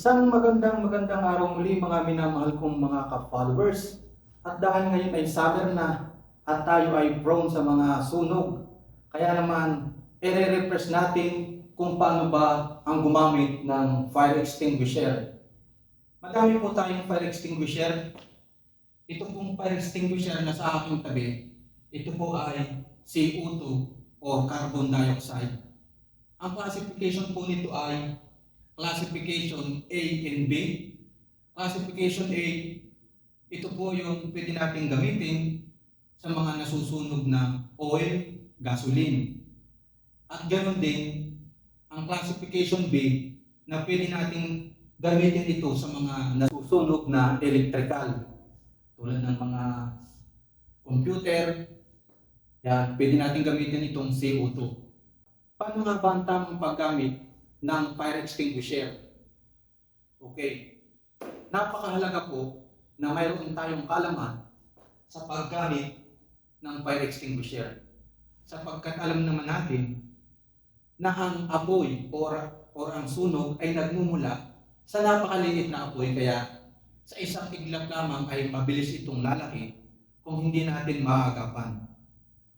Isang magandang magandang araw muli mga minamahal kong mga ka-followers. At dahil ngayon ay summer na at tayo ay prone sa mga sunog. Kaya naman, ire-refresh natin kung paano ba ang gumamit ng fire extinguisher. Madami po tayong fire extinguisher. Ito pong fire extinguisher na sa aking tabi, ito po ay CO2 or carbon dioxide. Ang classification po nito ay classification A and B. Classification A, ito po yung pwede natin gamitin sa mga nasusunog na oil, gasoline. At ganoon din, ang classification B na pwede natin gamitin ito sa mga nasusunog na electrical. Tulad ng mga computer, yan, pwede natin gamitin itong CO2. Paano nga ba ang tamang paggamit ng fire extinguisher? Okay. Napakahalaga po na mayroon tayong kalaman sa paggamit ng fire extinguisher. Sapagkat alam naman natin na ang apoy or, or ang sunog ay nagmumula sa napakaliit na apoy kaya sa isang iglap lamang ay mabilis itong lalaki kung hindi natin maagapan.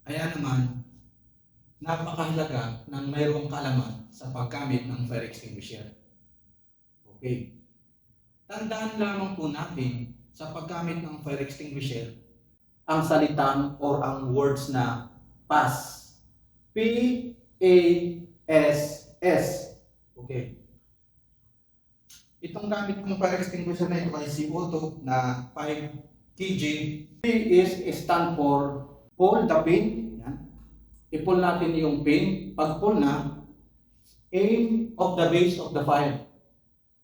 Kaya naman, napakahalaga ng mayroong kaalaman sa paggamit ng fire extinguisher. Okay. Tandaan lamang po natin sa paggamit ng fire extinguisher ang salitang or ang words na PAS. P-A-S-S. Okay. Itong gamit kong fire extinguisher na ito ay CO2 na 5 kg. P is stand for pull the pin. Yan. I-pull natin yung pin. Pag pull na, aim of the base of the fire.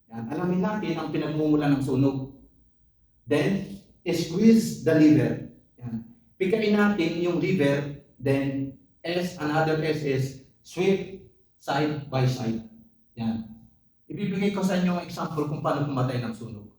Yan. Alamin natin ang pinagmumula ng sunog. Then, squeeze the lever. Yan. Pikain natin yung lever. Then, S, another S is sweep side by side. Yan. Ibibigay ko sa inyo ang example kung paano pumatay ng sunog.